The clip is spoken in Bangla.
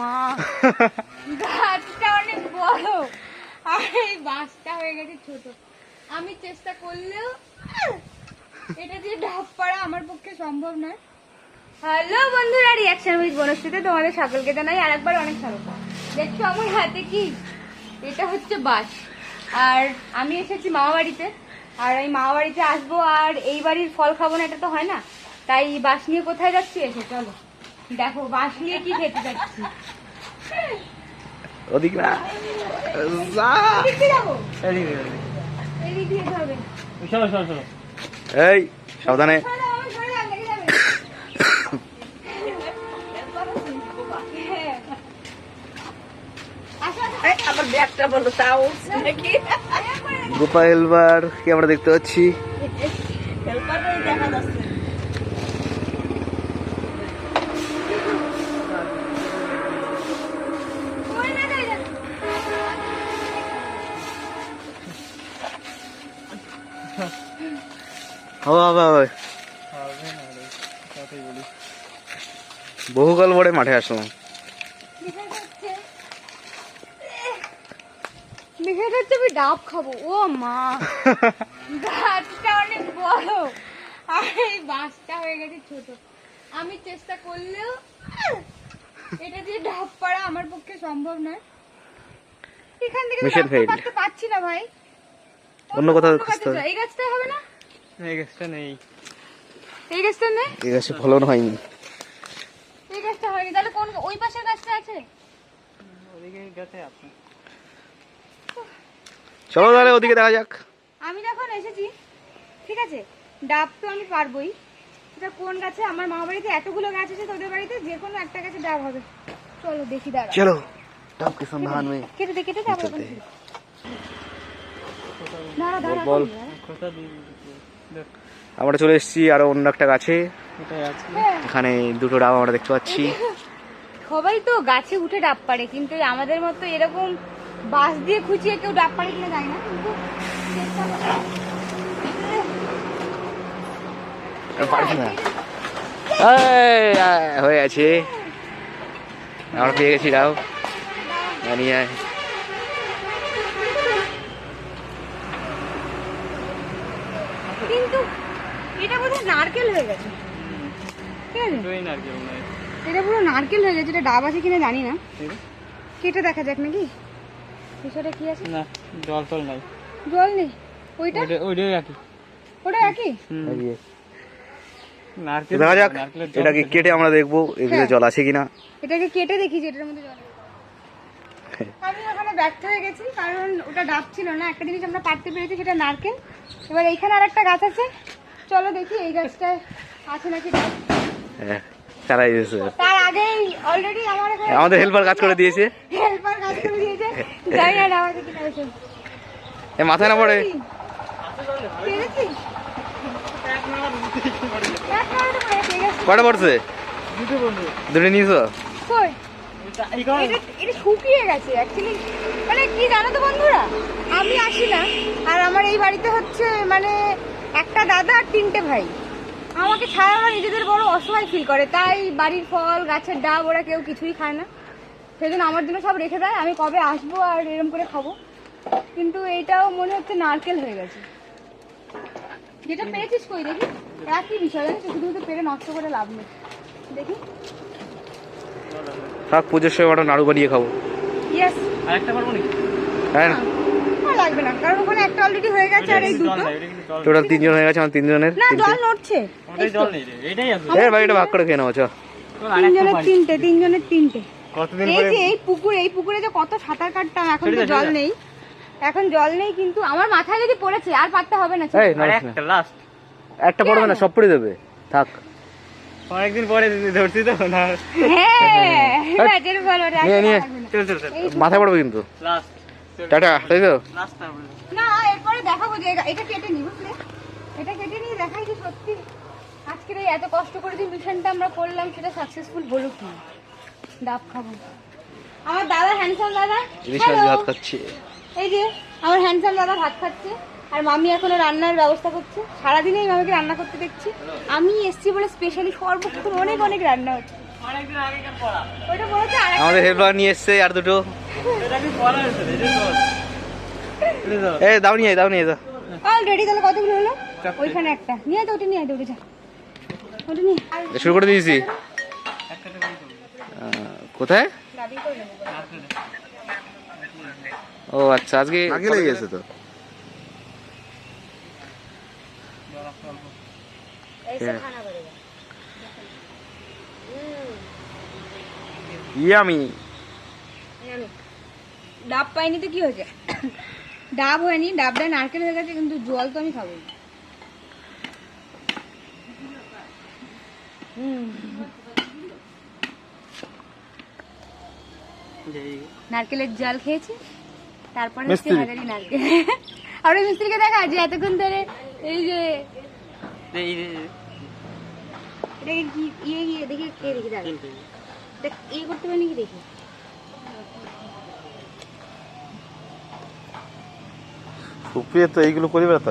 মা। অনেক বড়। আর বাঁশটা হয়ে গেছে ছোট। আমি চেষ্টা করলেও এটা দিয়ে ঢাপ পাড়া আমার পক্ষে সম্ভব নয়। হ্যালো বন্ধুরা রিয়াকশন উইথ বনশ্রীতে তোমাদের সকলকে জানাই আর একবার অনেক স্বাগত। দেখছ আমার হাতে কি? এটা হচ্ছে বাস। আর আমি এসেছি মামা বাড়িতে আর এই মামা বাড়িতে আসব আর এই বাড়ির ফল খাব না, এটা তো হয় না। তাই বাস নিয়ে কোথায় যাচ্ছি? এসে, চলো। দেখো বাঁশ নিয়ে কি খেতে যাচ্ছি? ওদিক না। এই সাবধানে। গোপাল হেলবার কি আমরা দেখতে পাচ্ছি? হবে হবে হবে বহুকাল পরে মাঠে আসলাম। বিষয়টা হচ্ছে বিষয়টা হচ্ছে আমি ডাব খাব ও মা গাছটা অনেক বড় আর এই বাঁশটা হয়ে গেছে ছোট আমি চেষ্টা করলেও এটা দিয়ে ডাব পাড়া আমার পক্ষে সম্ভব নয় এখান থেকে পারছি না ভাই অন্য কোথাও। এই গাছটাই হবে না? এই গাছটা নেই। এই গাছটা হয়নি। তাহলে কোন ওই পাশে গাছটা আছে? চলো তাহলে ওদিকে দেখা যাক। আমি এখন এসেছি ঠিক আছে? ডাব তো আমি পারবই। এটা কোন গাছে? আমার মামা বাড়িতে এতগুলো গাছ আছে তোদের বাড়িতে যে কোনো একটা গাছে ডাব হবে। চলো দেখি দাঁড়া। চলো ডাব কে সন্ধান মে কেটে দেখে কেটে দাও দাঁড়া দাঁড়া বল কথা দিই আমরা চলে এসেছি আরও অন্য একটা গাছে। হ্যাঁ, এখানে দুটো ডাব আমরা দেখতে পাচ্ছি। সবাই তো গাছে উঠে ডাব পারে কিন্তু আমাদের মতো এরকম বাঁশ দিয়ে খুঁচিয়ে কেউ ডাব পারে কিনা যায় না কিন্তু আয়, হয়ে। আছে আমরা পেয়ে গেছি ডাব। জানিয়ে কিন্তু এটা বোধহয় নারকেল হয়ে গেছে। ঠিক আছে? এটা পুরো নারকেল হয়ে গেছে এটা ডাব আছে কিনা জানি না। কেটে দেখা যাক নাকি? বিষয়টা কি আছে? না জল টল নাই। জল নেই। ওইটা? ওইটা ওইটাই রাখি ওটা একই? নারকেল দেখা যাক এটাকে কেটে আমরা দেখব ভিতরে হ্যাঁ। জল আছে কিনা? এটাকে কেটে দেখি যে এটার মধ্যে জল ব্যর্থ হয়ে গেছি কারণ ওটা ডাব ছিল না। একটা জিনিস আমরা পারতে পেরেছি সেটা নারকেল। এবার এইখানে আর একটা গাছ আছে। চলো দেখি এই গাছটায় আছে নাকি হ্যাঁ তারাই দিয়েছে। তার আগেই অলরেডি আমার আমাদের হেল্পার কাজ করে দিয়েছে। হেল্পার কাজ করে দিয়েছে। জানি না এ মাথায় না পড়ে। পেরেছি এক নাগারে পড়ে গেছে। কটা পড়ছে? দুটো বন্ধু দুটো নিয়েছো? কই? এটা- শুকিয়ে গেছে অ্যাকচুয়ালি মানে কি জানো বন্ধুরা? আমি আসি না আর আমার এই বাড়িতে হচ্ছে মানে একটা দাদা আর তিনটে ভাই। আমাকে ছাড়া ওরা নিজেদের বড় অসহায় ফিল করে। তাই বাড়ির ফল, গাছের ডাব, ওরা কেউ কিছুই খায় না। সেই জন্য আমার জন্য সব রেখে দেয়। আমি কবে আসব আর এরম করে খাব। কিন্তু এইটাও মনে হচ্ছে নারকেল হয়ে গেছে। যেটা পেরেছিস কই দেখি? একই বিষয়, জানিস শুধু শুধু পেরে নষ্ট করে লাভ নেই। দেখি। থাক পুজোর সময় একটা নাড়ু বানিয়ে খাব। আরেকটা পারব নাকি? হ্যাঁ। আর লাগবে না কারণ ওখানে একটা অলরেডি হয়ে গেছে আর এই দুটো। নাই ওটা কিন্তু জল টোটাল তিনজন হয়ে গেছে আমার তিনজনের না জল নড়ছে। জল নেই এটাই আছে। এর বাড়িটা ভাগ করে খেয়ে নেব চল তিনজনের তিনটে তিনজনের তিনটে। কতদিন এই পরে এই পুকুর এই পুকুরে যে কত সাঁতার কাটতাম এখন তো জল নেই। এখন জল নেই কিন্তু আমার মাথায় যদি পড়েছে আর পারতে হবে না একটা লাস্ট একটা পড়বে না সব পড়ে দেবে থাক। অনেকদিন পরে ধরছি তো না। হ্যাঁ নিয়ে, নিয়ে। পড়বে কিন্তু। টাটা তাই তো। না এরপরে দেখাবো যে এটা কেটে নি বুঝলে এটা কেটে নিয়ে দেখাই যে সত্যি। আজকের এই এত কষ্ট করে যে মিশনটা আমরা করলাম সেটা সাকসেসফুল হলো কি ডাব খাব। আমার দাদা। হ্যান্ডসাম দাদা ভাত খাচ্ছি। এই যে আমার হ্যান্ডসাম দাদা ভাত খাচ্ছে। আর মামি এখনও রান্নার ব্যবস্থা করছে। সারাদিনেই মামিকে রান্না করতে দেখছি। আমি এসছি বলে স্পেশালি সর্বক্ষণ অনেক অনেক রান্না হচ্ছে। আমাদের হেল্পার নিয়ে এসছে আর দুটো। এটা কি পড়া হয়েছে? এটা ধর এটা ধর এ দাও নিয়ে দাও নিয়ে দাও। অলরেডি তাহলে কতগুলো হলো? ওইখানে একটা। নিয়ে আয় তো ওটা নিয়ে আয় ওটা যা। ওটা নিয়ে শুরু করে দিয়েছি। কোথায়। ও আচ্ছা আজকে আগে লেগে গেছে তো হ্যাঁ। ইয়ামি। ডাব পাইনি তো কি হয়েছে? ডাব হয়নি ডাবটা নারকেল হয়ে গেছে কিন্তু জল তো আমি খাব নারকেলের জল খেয়েছি তারপরে নারকেল। আর ওই মিস্ত্রিকে দেখা যে এতক্ষণ ধরে এই যে এই যে- এটাকে কি ইয়ে ইয়ে দেখি কে দেখি দাঁড়া। দেখ ইয়ে করতে পারি নাকি দেখি? সুপ্রিয়া তো এইগুলো করে বেড়াতে